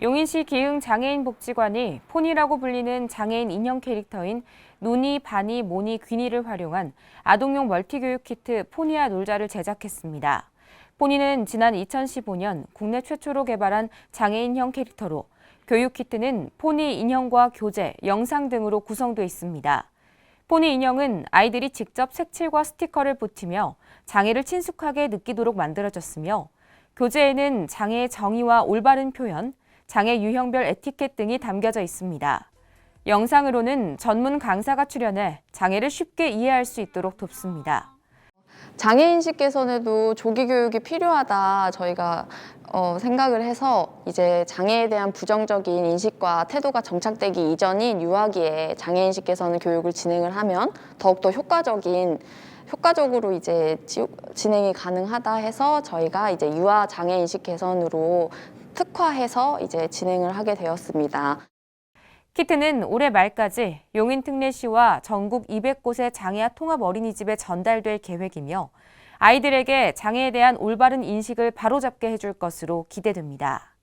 용인시 기흥 장애인 복지관이 폰이라고 불리는 장애인 인형 캐릭터인 눈이, 바니, 모니, 귀니를 활용한 아동용 멀티교육 키트 포니아 놀자를 제작했습니다. 포니는 지난 2015년 국내 최초로 개발한 장애인형 캐릭터로 교육 키트는 포니 인형과 교재, 영상 등으로 구성되어 있습니다. 포니 인형은 아이들이 직접 색칠과 스티커를 붙이며 장애를 친숙하게 느끼도록 만들어졌으며 교재에는 장애의 정의와 올바른 표현, 장애 유형별 에티켓 등이 담겨져 있습니다. 영상으로는 전문 강사가 출연해 장애를 쉽게 이해할 수 있도록 돕습니다. 장애인식 개선에도 조기 교육이 필요하다 저희가 어, 생각을 해서 이제 장애에 대한 부정적인 인식과 태도가 정착되기 이전인 유아기에 장애인식 개선 교육을 진행을 하면 더욱더 효과적인 효과적으로 이제 지- 진행이 가능하다 해서 저희가 이제 유아 장애인식 개선으로 특화해서 이제 진행을 하게 되었습니다. 키트는 올해 말까지 용인 특례시와 전국 200곳의 장애아 통합 어린이집에 전달될 계획이며 아이들에게 장애에 대한 올바른 인식을 바로잡게 해줄 것으로 기대됩니다.